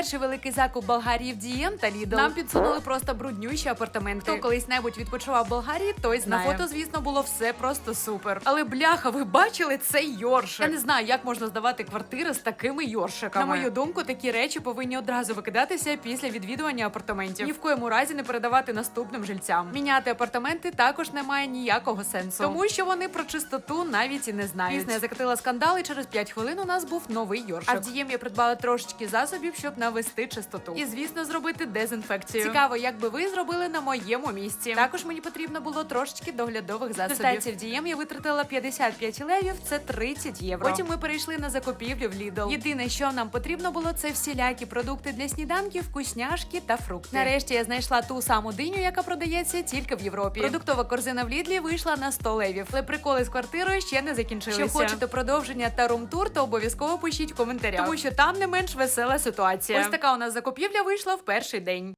перший великий закуп Болгарії в Дієм та Lidl нам підсунули просто бруднющі апартаменти. Хто колись небудь відпочивав в Болгарії, той знає. На фото, звісно, було все просто супер. Але бляха, ви бачили цей йоршик? Я не знаю, як можна здавати квартири з такими йоршиками. На мою думку, такі речі повинні одразу викидатися після відвідування апартаментів. Ні в коєму разі не передавати наступним жильцям. Міняти апартаменти також немає ніякого сенсу, тому що вони про чистоту навіть і не знають. Звісно, я закатила скандал, і через 5 хвилин у нас був новий йоршик. А в дієм я придбала трошечки засобів, щоб навести чистоту. І звісно, зробити дезінфекцію. Цікаво, як би ви зробили на моєму місці. Також мені потрібно було трошечки доглядових засобів. В дієм я витратила 55 левів, це 30 євро. Потім ми перейшли на закупівлю в Lidl. Єдине, що нам потрібно було, це всілякі продукти для сніданків, вкусняшки та фрукти. Нарешті я знайшла ту саму диню, яка продається тільки в Європі. Продуктова корзина в Лідлі вийшла на 100 левів. Але приколи з квартирою ще не закінчилися. Якщо хочете продовження та рум-тур, то обов'язково пишіть в коментарях, тому що там не менш весела ситуація. Ось така у нас закупівля вийшла в перший день.